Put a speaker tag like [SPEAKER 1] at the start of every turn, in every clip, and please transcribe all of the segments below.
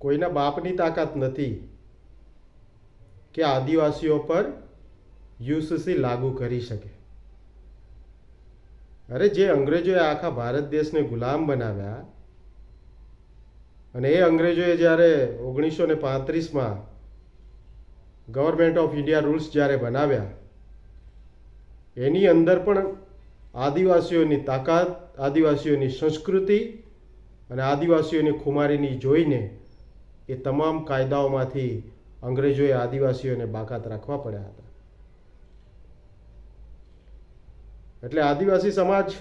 [SPEAKER 1] કોઈના બાપની તાકાત નથી કે આદિવાસીઓ પર યુસીસી લાગુ કરી શકે. અરે જે અંગ્રેજોએ આખા ભારત દેશને ગુલામ બનાવ્યા અને એ અંગ્રેજોએ જ્યારે ઓગણીસો ને પાંત્રીસમાં ગવર્મેન્ટ ઓફ ઇન્ડિયા રૂલ્સ જ્યારે બનાવ્યા, એની અંદર પણ આદિવાસીઓની તાકાત, આદિવાસીઓની સંસ્કૃતિ અને આદિવાસીઓની ખુમારીની જોઈને એ તમામ કાયદાઓમાંથી અંગ્રેજોએ આદિવાસીઓને બાકાત રાખવા પડ્યા હતા. એટલે આદિવાસી સમાજ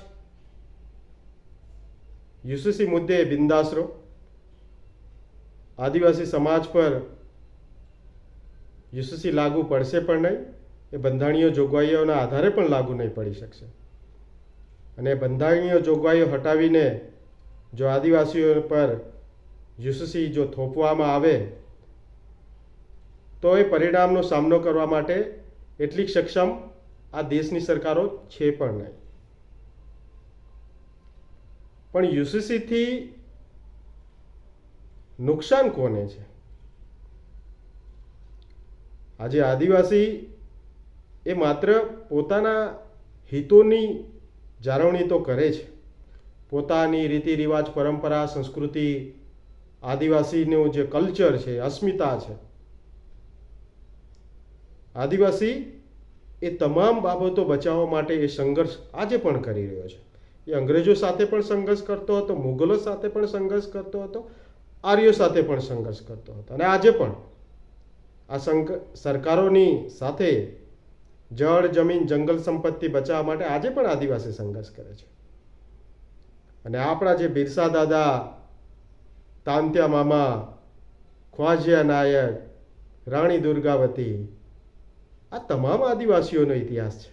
[SPEAKER 1] યુસીસી મુદ્દે બિંદાસરો. આદિવાસી સમાજ પર યુસીસી લાગુ પડશે પણ નહીં, એ બંધારણીય જોગવાઈઓના આધારે પણ લાગુ નહીં પડી શકશે. અને બંધારણીય જોગવાઈઓ હટાવીને જો આદિવાસીઓ પર યુસીસી જો થોપવામાં આવે, તો એ પરિણામનો સામનો કરવા માટે એટલી સક્ષમ આ દેશની સરકારો છે પણ નહીં. પણ યુસીસીથી નુકસાન કોને છે? આજે આદિવાસી એ માત્ર પોતાના હિતોની જાળવણી તો કરે છે. પોતાની રીતિ રિવાજ પરંપરા, સંસ્કૃતિ આદિવાસીનું જે કલ્ચર છે, અસ્મિતા છે. આદિવાસી એ તમામ બાબતો બચાવવા માટે એ સંઘર્ષ આજે પણ કરી રહ્યો છે. એ અંગ્રેજો સાથે પણ સંઘર્ષ કરતો હતો, મુગલો સાથે પણ સંઘર્ષ કરતો હતો, આર્યો સાથે પણ સંઘર્ષ કરતો હતો. અને આજે પણ આ સરકારોની સાથે જળ, જમીન, જંગલ સંપત્તિ બચાવવા માટે આજે પણ આદિવાસી સંઘર્ષ કરે છે. અને આપણા જે બિરસા દાદા તાંત્યા મામા, ખ્વાજિયા નાયક, રાણી દુર્ગાવતી, આ તમામ આદિવાસીઓનો ઇતિહાસ છે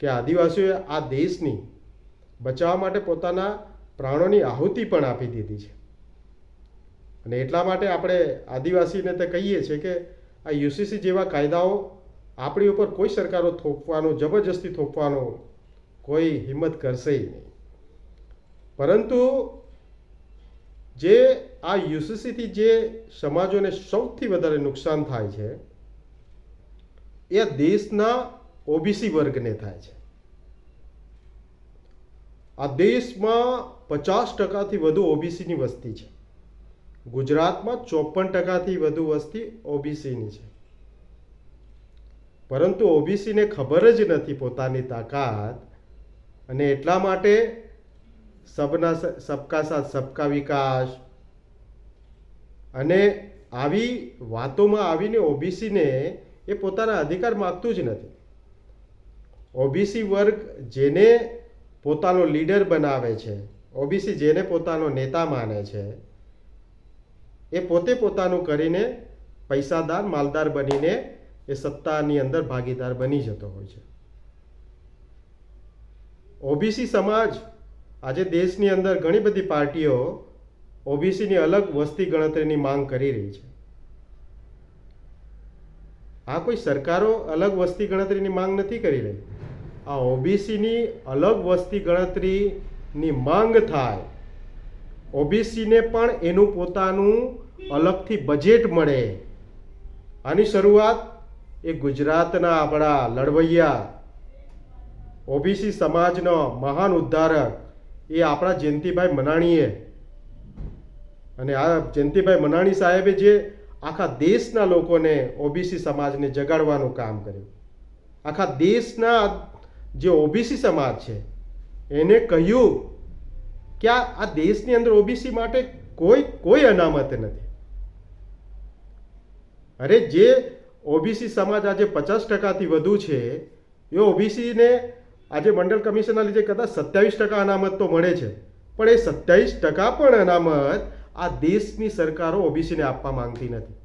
[SPEAKER 1] કે આદિવાસીઓએ આ દેશની બચાવવા માટે પોતાના પ્રાણોની આહુતિ પણ આપી દીધી છે. અને એટલા માટે આપણે આદિવાસીને તે કહીએ છીએ કે આ યુસીસી જેવા કાયદાઓ આપણી ઉપર કોઈ સરકારો થોપવાનો, જબરજસ્તી થોપવાનો કોઈ હિંમત કરશે નહીં. પરંતુ જે આ યુસીસીથી જે સમાજોને સૌથી વધારે નુકસાન થાય છે, એ દેશના ઓબીસી વર્ગને થાય છે. આ દેશમાં પચાસ ટકાથી વધુ ઓબીસીની વસ્તી છે. ગુજરાતમાં ચોપન ટકાથી વધુ વસ્તી ઓબીસીની છે. પરંતુ ઓબીસીને ખબર જ નથી પોતાની તાકાત અને એટલા માટે સબના સબકા સાથ, સબકા વિકાસ. અને આવી વાતોમાં આવીને ઓબીસીને એ પોતાના અધિકાર માગતું જ નથી. ઓબીસી વર્ગ જેને પોતાનો લીડર બનાવે છે, ઓબીસી જેને પોતાનો નેતા માને છે, એ પોતે પોતાનું કરીને પૈસાદાર, માલદાર બનીને એ સત્તાની અંદર ભાગીદાર બની જતો હોય છે. ઓબીસી સમાજ આજે દેશની અંદર ઘણી બધી પાર્ટીઓ ઓબીસીની અલગ વસ્તી ગણતરીની માંગ કરી રહી છે. આ કોઈ સરકારો અલગ વસ્તી ગણતરીની માંગ નથી કરી રહી? આ ઓબીસીની અલગ વસ્તી ગણતરીની માંગ થાય, ઓબીસીને પણ એનું પોતાનું અલગથી બજેટ મળે. આની શરૂઆત એ ગુજરાતના આપણા લડવૈયા ઓબીસી સમાજનો મહાન ઉદ્ધારક એ આપણા જયંતિભાઈ મનાણીએ. અને આ જયંતિભાઈ મનાણી સાહેબે જે આખા દેશના લોકોને ઓબીસી સમાજને જગાડવાનું કામ કર્યું. આખા દેશના જે ઓબીસી સમાજ છે, એને કહ્યું કે આ દેશની અંદર ઓબીસી માટે કોઈ કોઈ અનામત નથી. અરે જે ઓબીસી સમાજ આજે પચાસ ટકાથી વધુ છે, એ ઓબીસીને આજે મંડળ કમિશનના લીધે કદાચ સત્યાવીસ ટકા અનામત તો મળે છે, પણ એ સત્યાવીસ ટકા પણ અનામત આ દેશની સરકારો ઓબીસીને આપવા માંગતી નથી.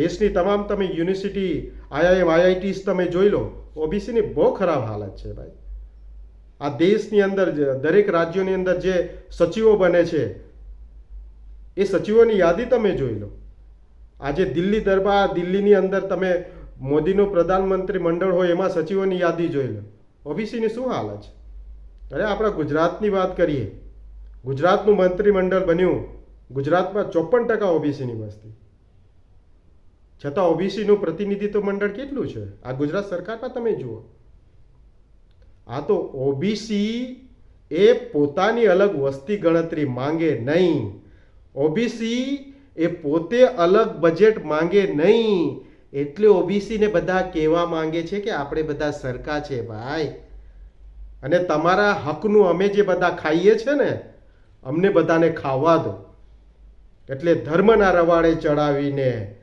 [SPEAKER 1] દેશની તમામ તમે યુનિવર્સિટી, આઈઆઈએમ, આઈઆઈટીસ તમે જોઈ લો, ઓબીસીની બહુ ખરાબ હાલત છે ભાઈ. આ દેશની અંદર દરેક રાજ્યોની અંદર જે સચિવો બને છે, એ સચિવોની યાદી તમે જોઈ લો. આજે દિલ્હી દરબાર, દિલ્હીની અંદર તમે મોદીનું પ્રધાનમંત્રી મંડળ હોય એમાં સચિવોની યાદી જોઈ લો. ઓબીસીની શું હાલત છે? અરે, આપણા ગુજરાતની વાત કરીએ. ગુજરાતનું મંત્રીમંડળ બન્યું ગુજરાતમાં ચોપન ટકા ઓબીસીની વસ્તી. છતાં ઓબીસીનું પ્રતિનિધિત્વ મંડળ કેટલું છે? આ ગુજરાત સરકારમાં તમે જુઓ. આ તો ઓબીસી એ પોતાની અલગ વસ્તી ગણતરી માંગે નહીં. ઓબીસી એ પોતે અલગ બજેટ માંગે નહીં. એટલે ઓબીસીને બધા કહેવા માંગે છે કે આપણે બધા સરખા છે ભાઈ. અને તમારા હકનું અમે જે બધા ખાઈએ છે ને, અમને બધાને ખાવા દો. એટલે ધર્મના રવાડે ચડાવીને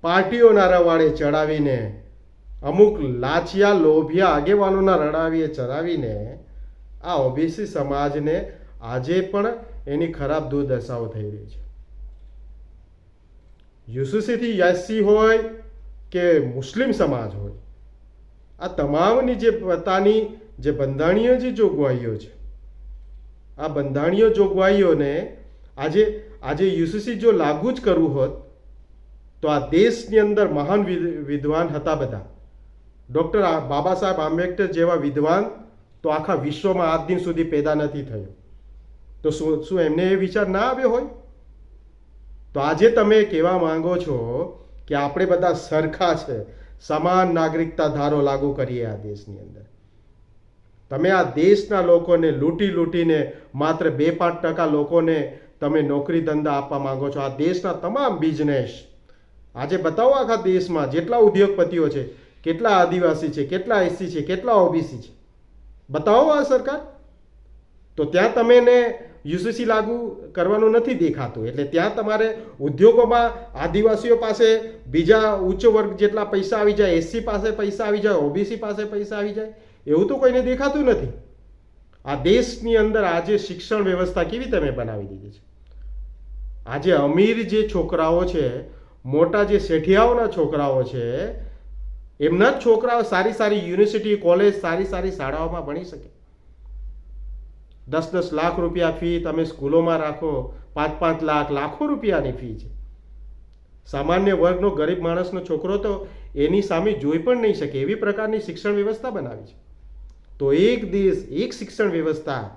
[SPEAKER 1] પાર્ટીઓના રવાડે ચડાવીને, અમુક લાચિયા લોભિયા આગેવાનોના રડાવીએ ચડાવીને, આ ઓબીસી સમાજને આજે પણ એની ખરાબ દુર્દશાઓ થઈ રહી છે. યુસુસીથી યાસી હોય કે મુસ્લિમ સમાજ હોય, આ તમામની જે પોતાની જે બંધારણીય જે જોગવાઈઓ છે, આ બંધારણીય જોગવાઈઓને આજે આજે યુસીસી જો લાગુ જ કરવું હોત, તો આ દેશની અંદર મહાન વિદ- વિદ્વાન હતા બધા. ડૉક્ટર બાબા સાહેબ આંબેડકર જેવા વિદ્વાન તો આખા વિશ્વમાં આજ દિન સુધી પેદા નથી થયો. તો શું શું એમને એ વિચાર ના આવ્યો હોય? તો આજે તમે કહેવા માંગો છો કે આપણે બધા સરખા છે. સમાન નાગરિકતા ધારો લાગુ કરીએ આ દેશની અંદર. તમે આ દેશના લોકોને લૂંટી લૂંટીને માત્ર બે પાંચ ટકા લોકોને તમે નોકરી ધંધા આપવા માંગો છો. આ દેશના તમામ બિઝનેસ આજે બતાવો આખા દેશમાં જેટલા ઉદ્યોગપતિઓ છે, કેટલા આદિવાસી છે, કેટલા એસસી છે, કેટલા ઓબીસી છે. બતાવો આ સરકાર. તો ત્યાં તમે એને યુસીસી લાગુ કરવાનું નથી દેખાતું. એટલે ત્યાં તમારે ઉદ્યોગોમાં આદિવાસીઓ પાસે બીજા ઉચ્ચ વર્ગ જેટલા પૈસા આવી જાય, એસસી પાસે પૈસા આવી જાય, ઓબીસી પાસે પૈસા આવી જાય, એવું તો કોઈને દેખાતું નથી. આ દેશની અંદર આજે શિક્ષણ વ્યવસ્થા કેવી તમે બનાવી દીધી છે? આજે અમીર જે છોકરાઓ છે, મોટા જે શેઠિયાઓના છોકરાઓ છે, એમના જ છોકરાઓ સારી સારી યુનિવર્સિટી, કોલેજ, સારી સારી શાળાઓમાં ભણી શકે. દસ દસ લાખ રૂપિયા ફી તમે સ્કૂલોમાં રાખો, પાંચ પાંચ લાખ, લાખો રૂપિયાની ફી છે. સામાન્ય વર્ગનો ગરીબ માણસનો છોકરો તો એની સામે જોઈ પણ નહીં શકે, એવી પ્રકારની શિક્ષણ વ્યવસ્થા બનાવી છે. તો એક દેશ, એક શિક્ષણ વ્યવસ્થા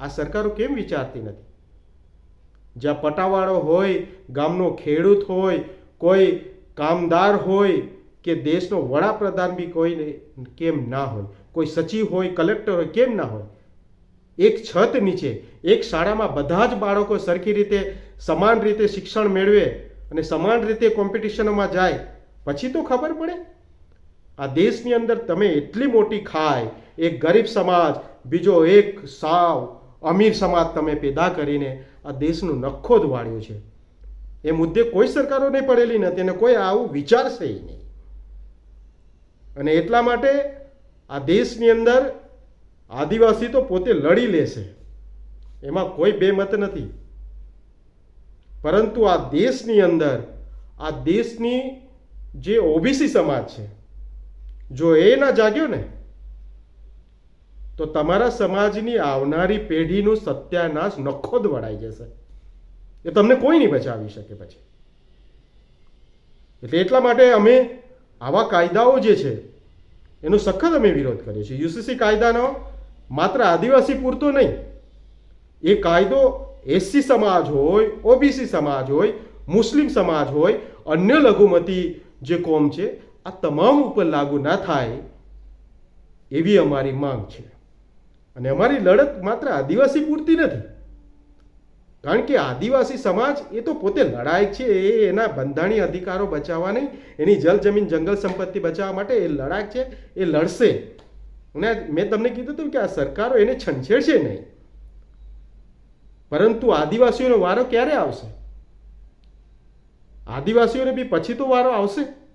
[SPEAKER 1] આ સરકારો કેમ વિચારતી નથી? જ્યાં પટાવાળો હોય, ગામનો ખેડૂત હોય, કોઈ કામદાર હોય, કે દેશનો વડાપ્રધાન બી કોઈને, કેમ ના હોય? કોઈ સચિવ હોય, કલેક્ટર હોય, કેમ ના હોય? એક છત નીચે, એક શાળામાં બધા જ બાળકો સરખી રીતે સમાન રીતે શિક્ષણ મેળવે અને સમાન રીતે કોમ્પિટિશનોમાં જાય. પછી તો ખબર પડે. આ દેશની અંદર તમે એટલી મોટી ખાય, એક ગરીબ સમાજ, બીજો એક સાવ, અમીર સમાજ તમે પેદા કરીને આ દેશનું નખો જ છે. એ મુદ્દે કોઈ સરકારોને પડેલી નથી અને કોઈ આવું વિચારશે નહીં. અને એટલા માટે આ દેશની અંદર આદિવાસી તો પોતે લડી લેશે. એમાં કોઈ બેમત નથી. પરંતુ આ દેશની અંદર, આ દેશની જે ઓબીસી સમાજ છે, જો એ ના જાગ્યો ને, તો તમારા સમાજની આવનારી પેઢીનું સત્યાનાશ નખો જ વળાઈ જશે. એ તમને કોઈ નહીં બચાવી શકે પછી. એટલે એટલા માટે અમે આવા કાયદાઓ જે છે, એનો સખત અમે વિરોધ કરીએ છીએ. યુસીસી કાયદાનો માત્ર આદિવાસી પૂરતો નહીં. એ કાયદો એસસી સમાજ હોય, ઓબીસી સમાજ હોય, મુસ્લિમ સમાજ હોય, અન્ય લઘુમતી જે કોમ છે, આ તમામ ઉપર લાગુ ના થાય એવી અમારી માંગ છે. અને અમારી લડત માત્ર આદિવાસી પૂરતી નથી. કારણ કે આદિવાસી સમાજ એ તો પોતે લડાય છે, એ એના બંધારણીય અધિકારો બચાવવા નહીં, એની જલ જમીન જંગલ સંપત્તિ બચાવવા માટે એ લડાક છે, એ લડશે. અને મેં તમને કીધું હતું કે આ સરકારો એને છંછેડશે નહીં. પરંતુ આદિવાસીઓનો વારો ક્યારે આવશે? આદિવાસીઓને બી પછી તો વારો આવશે.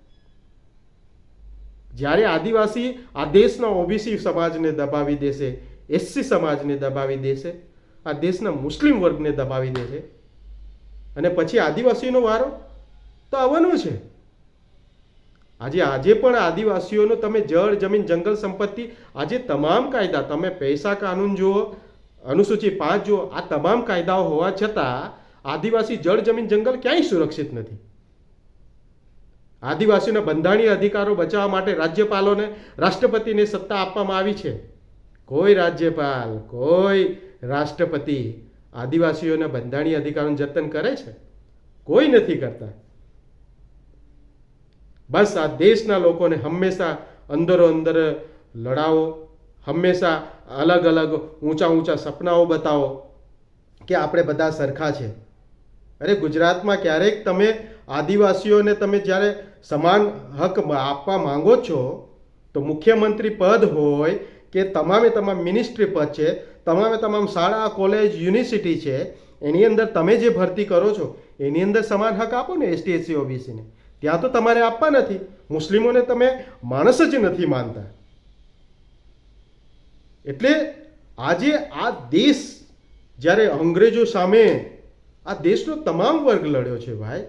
[SPEAKER 1] જ્યારે આદિવાસી આ દેશના ઓબીસી સમાજને દબાવી દેશે, એસસી સમાજને દબાવી દેશે, આ દેશના મુસ્લિમ વર્ગને દબાવી દેશે, અને પછી આદિવાસીનો વારો તો આવવાનો છે. આજે આજે પણ આદિવાસીઓનો તમે જળ, જમીન, જંગલ સંપત્તિ, આજે તમામ કાયદા, તમે પૈસા કાનૂન જુઓ, અનુસૂચિ પાંચ જુઓ, આ તમામ કાયદાઓ હોવા છતાં આદિવાસી જળ, જમીન, જંગલ ક્યાંય સુરક્ષિત નથી. આદિવાસીઓના બંધારણીય અધિકારો બચાવવા માટે રાજ્યપાલોને, રાષ્ટ્રપતિને સત્તા આપવામાં આવી છે. કોઈ રાજ્યપાલ, કોઈ રાષ્ટ્રપતિ આદિવાસીઓના બંધારણીય અધિકારોનું જતન કરે છે? કોઈ નથી કરતા. બસ આ દેશના લોકોને હંમેશા અંદરો અંદર લડાવો, હંમેશા અલગ અલગ ઊંચા ઊંચા સપનાઓ બતાવો કે આપણે બધા સરખા છે. અરે ગુજરાતમાં ક્યારેક તમે આદિવાસીઓને તમે જ્યારે સમાન હક આપવા માંગો છો, તો મુખ્યમંત્રી પદ હોય કે તમામે તમામ મિનિસ્ટ્રી પદ છે, તમામે તમામ શાળા, કોલેજ, યુનિવર્સિટી છે, એની અંદર તમે જે ભરતી કરો છો, એની અંદર સમાન હક આપો ને એસટી એસસી ઓબીસીને. ત્યાં તો તમારે આપવા નથી. મુસ્લિમોને તમે માણસ જ નથી માનતા. એટલે આજે આ દેશ, જ્યારે અંગ્રેજો સામે આ દેશનો તમામ વર્ગ લડ્યો છે ભાઈ.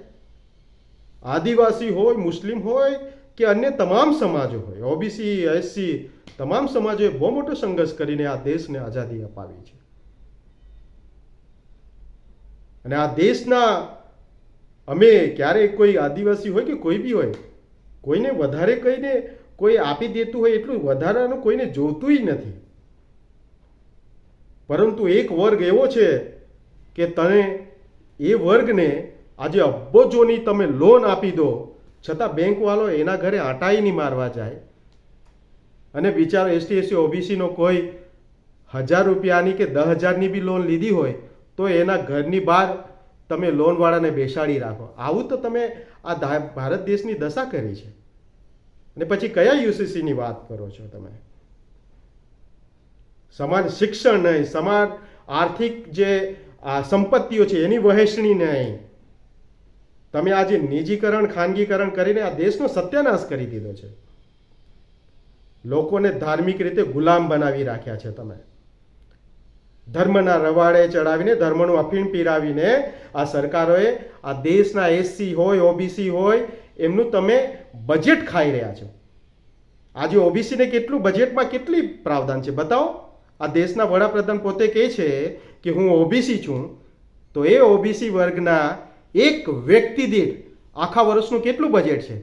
[SPEAKER 1] આદિવાસી હોય, મુસ્લિમ હોય કે અન્ય તમામ સમાજો હોય ઓબીસી એસસી તમામ સમાજોએ બહુ મોટો સંઘર્ષ કરીને આ દેશને આઝાદી અપાવી છે. અને આ દેશના અમે ક્યારેય કોઈ આદિવાસી હોય કે કોઈ બી હોય, કોઈને વધારે કહીને કોઈ આપી દેતું હોય એટલું વધારાનું કોઈને જોતું નથી. પરંતુ એક વર્ગ એવો છે કે તને એ વર્ગને આજે અબ્બોજોની તમે લોન આપી દો, છતાં બેંકવાળો એના ઘરે આટાઈ નહીં મારવા જાય. અને બિચારો એસટી એસસી ઓબીસીનો કોઈ હજાર રૂપિયાની કે દસ હજારની બી લોન લીધી હોય, તો એના ઘરની બહાર તમે લોનવાળાને બેસાડી રાખો. આવું તો તમે આ ભારત દેશની દશા કરી છે. અને પછી કયા યુસીસીની વાત કરો છો તમે? સમાન શિક્ષણ નહીં સમાન આર્થિક જે સંપત્તિઓ છે એની વહેંચણી નહીં. તમે આજે નિજીકરણ, ખાનગીકરણ કરીને આ દેશનો સત્યાનાશ કરી દીધો છે. લોકોને ધાર્મિક રીતે ગુલામ બનાવી રાખ્યા છે તમે. ધર્મના રવાડે ચડાવીને, ધર્મનું અફીણ પીરાવીને આ સરકારોએ, આ દેશના એસસી હોય, ઓબીસી હોય, એમનું તમે બજેટ ખાઈ રહ્યા છો. આજે ઓબીસીને કેટલું બજેટમાં કેટલી પ્રાવધાન છે? બતાવો. આ દેશના વડાપ્રધાન પોતે કહે છે કે હું ઓબીસી છું, તો એ ઓબીસી વર્ગના એક વ્યક્તિ દીઠ આખા વર્ષનું કેટલું બજેટ છે?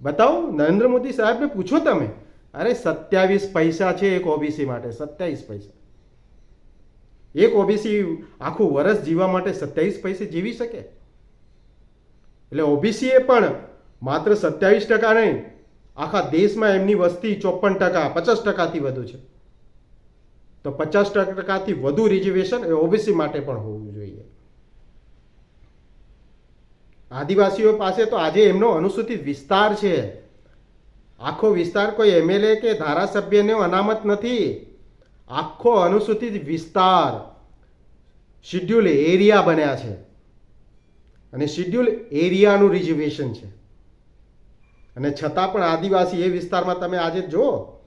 [SPEAKER 1] બતાવો. નરેન્દ્ર મોદી સાહેબને પૂછો તમે. અરે, સત્યાવીસ પૈસા છે એક ઓબીસી માટે, સત્યાવીસ પૈસા. એક ઓબીસી આખું વર્ષ જીવવા માટે સત્યાવીસ પૈસે જીવી શકે? એટલે ઓબીસીએ પણ માત્ર સત્યાવીસ ટકા નહીં, આખા દેશમાં એમની વસ્તી ચોપન ટકા, પચાસ ટકાથી વધુ છે. તો પચાસ ટકાથી વધુ રિઝર્વેશન એ ઓબીસી માટે પણ હોવું જોઈએ. આદિવાસીઓ પાસે તો આજે એમનો અનુસૂચિત વિસ્તાર છે. આખો વિસ્તાર કોઈ એમએલએ કે ધારાસભ્યને અનામત નથી. આખો અનુસૂચિત વિસ્તાર શિડ્યુલ એરિયા બન્યા છે. અને શિડ્યુલ એરિયાનું રિઝર્વેશન છે. અને છતાં પણ આદિવાસી એ વિસ્તારમાં તમે આજે જુઓ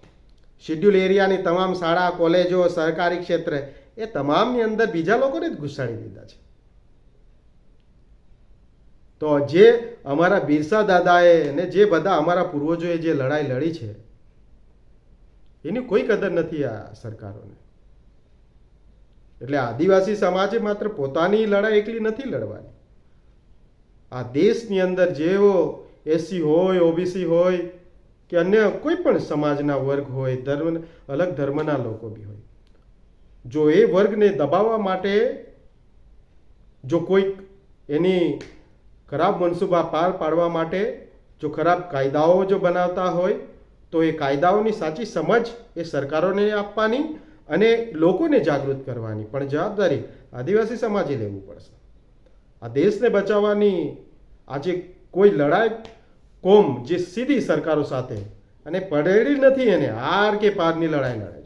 [SPEAKER 1] શિડ્યુલ એરિયાની તમામ શાળા, કોલેજો, સરકારી ક્ષેત્ર એ તમામની અંદર બીજા લોકોને જ ઘુસાડી દીધા છે. તો જે અમારા બિરસા દાદાએ અને જે બધા અમારા પૂર્વજોએ જે લડાઈ લડી છે એની કોઈ કદર નથી આ સરકારોને. એટલે આદિવાસી સમાજે માત્ર પોતાની લડાઈ એકલી નથી લડવાની. આ દેશની અંદર જેવો એસસી હોય ઓબીસી હોય કે અન્ય કોઈ પણ સમાજના વર્ગ હોય, ધર્મ, અલગ ધર્મના લોકો બી હોય. જો એ વર્ગને દબાવવા માટે જો કોઈક એની ખરાબ મનસૂબા પાર પાડવા માટે જો ખરાબ કાયદાઓ જો બનાવતા હોય તો એ કાયદાઓની સાચી સમજ એ સરકારોને આપવાની અને લોકોને જાગૃત કરવાની. પણ જવાબદારી આદિવાસી સમાજે લેવું પડશે. આ દેશને બચાવવાની આજે કોઈ લડાઈ કોમ જે સીધી સરકારો સાથે અને પડેલી નથી એને હાર કે પારની લડાઈ લડે